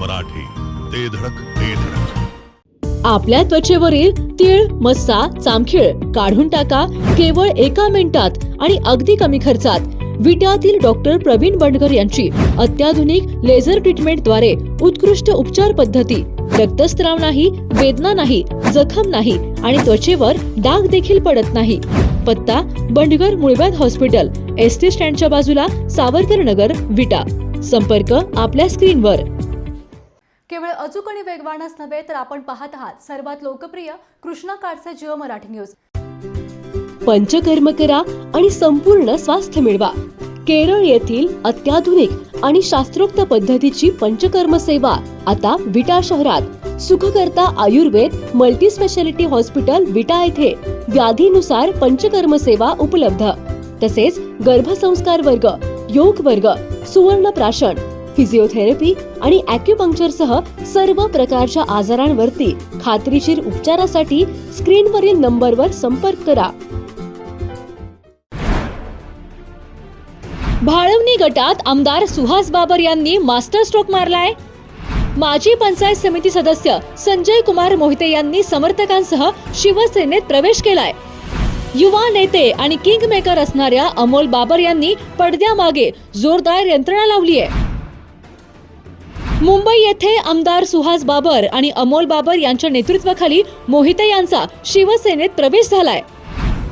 मराठी. ते धडक ते धडक. आपल्या त्वचेवरील तीळ मस्सा चामखीळ काढून टाका केवळ एका मिनिटात आणि अगदी कमी खर्चात. विट्यातील डॉक्टर प्रवीण बंडकर यांची अत्याधुनिक लेझर ट्रीटमेंटद्वारे उत्कृष्ट उपचार पद्धती. रक्तस्त्राव नाही वेदना नाही जखम नाही आणि त्वचेवर डाग देखील पडत नाही. पत्ता बंडगर मुळव्याध हॉस्पिटल एस टी स्टँडच्या बाजूला सावरकर नगर विटा. संपर्क आपल्या स्क्रीनवर. केवळ अचूक आणि वेगवानच नव्हे तर आपण पाहत आहात सर्वात लोकप्रिय कृष्णा काडचे जिओ मराठी न्यूज. पंचकर्म करा आणि संपूर्ण स्वास्थ्य मिळवा. केरळ येथील अत्याधुनिक आणि शास्त्रोक्त पद्धतीची पंचकर्म सेवा आता विटा शहरात. Sukhkarta Ayurved multi speciality hospital Vita येथे. व्याधीनुसार पंचकर्म सेवा उपलब्ध. तसेच गर्भसंस्कार वर्ग योग वर्ग सुवर्ण प्राशन. फिजिओथेरपी आणि अॅक्युपंक्चरसह सर्व प्रकारच्या आजारांवरती खात्रीशीर उपचारासाठी स्क्रीनवरील नंबरवर संपर्क करा. भाळवणी गटात आमदार सुहास बाबर यांनी मास्टर स्ट्रोक मारलाय. माजी पंचायत समिती सदस्य संजय कुमार मोहिते यांनी समर्थकांसह शिवसेनेत प्रवेश केलाय. युवा नेते आणि किंग मेकर असणाऱ्या अमोल बाबर यांनी पडद्यामागे जोरदार यंत्रणा लावली आहे मुंबई येथे आमदार सुहास बाबर आणि अमोल बाबर यांच्या नेतृत्वाखाली मोहिते यांचा शिवसेनेत प्रवेश झालाय.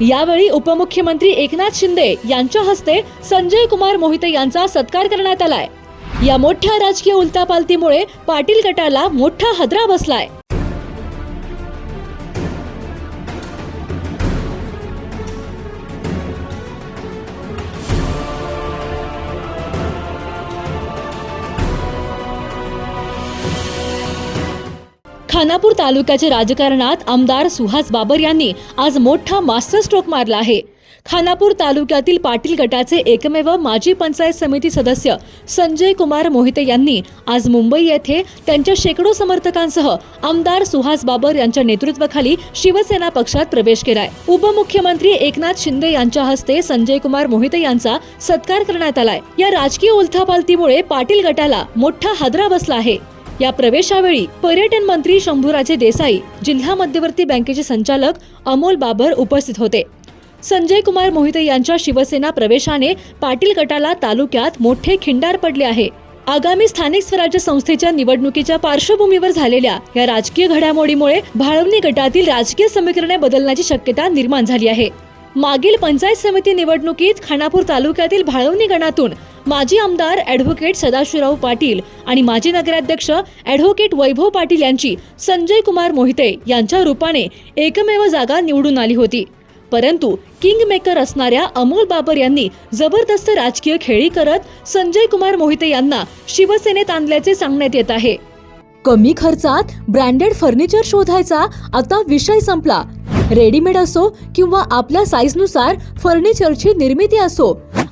यावेळी उपमुख्यमंत्री एकनाथ शिंदे यांच्या हस्ते संजय कुमार मोहिते यांचा सत्कार करण्यात आलाय. या मोठ्या राजकीय उलतापालतीमुळे पाटील गटाला मोठा हदरा बसलाय. खानापूर तालुक्याच्या राजकारणात आमदार सुहास बाबर यांनी आज मोठा मास्टर स्ट्रोक मारला आहे. खानापूर तालुक्यातील पाटील गटाचे एकमेव माजी पंचायत समिती सदस्य संजय कुमार मोहिते यांनी आज मुंबई येथे त्यांच्या शेकडो समर्थकांसह आमदार सुहास बाबर यांच्या नेतृत्वाखाली शिवसेना पक्षात प्रवेश केलाय. उपमुख्यमंत्री एकनाथ शिंदे यांच्या हस्ते संजय कुमार मोहिते यांचा सत्कार करण्यात आलाय. या राजकीय उलथापालतीमुळे पाटील गटाला मोठा हादरा बसला आहे. या प्रवेशावेळी पर्यटन मंत्री शंभूराजे देसाई जिल्हा मध्यवर्ती बँकेचे संचालक अमोल बाबर उपस्थित होते. संजय कुमार मोहिते यांच्या शिवसेना प्रवेशाने पाटील गटाला तालुक्यात मोठे खिंडार पडले आहे. आगामी स्थानिक स्वराज्य संस्थेच्या निवडणुकीच्या पार्श्वभूमीवर झालेल्या या राजकीय घडामोडीमुळे भाळवणी गटातील राजकीय समीकरणे बदलण्याची शक्यता निर्माण झाली आहे. मागील पंचायत समिती निवडणुकीत खानापूर तालुक्यातील भाळवणी गणातून माजी आमदार ॲडव्होकेट सदाशिवराव पाटील आणि माजी नगराध्यक्ष ॲडव्होकेट वैभव पाटील यांची संजय कुमार मोहिते यांच्या रूपाने एकमेव जागा निवडून आली होती. परंतु किंग मेकर असणाऱ्या अमोल बाबर यांनी जबरदस्त राजकीय खेळी करत संजय कुमार मोहिते यांना शिवसेनेत आणल्याचे सांगण्यात येत आहे. कमी खर्चात ब्रँडेड फर्निचर शोधायचा आता विषय संपला. रेडीमेड असो किंवा आपल्या साईजनुसार फर्निचरची निर्मिती असो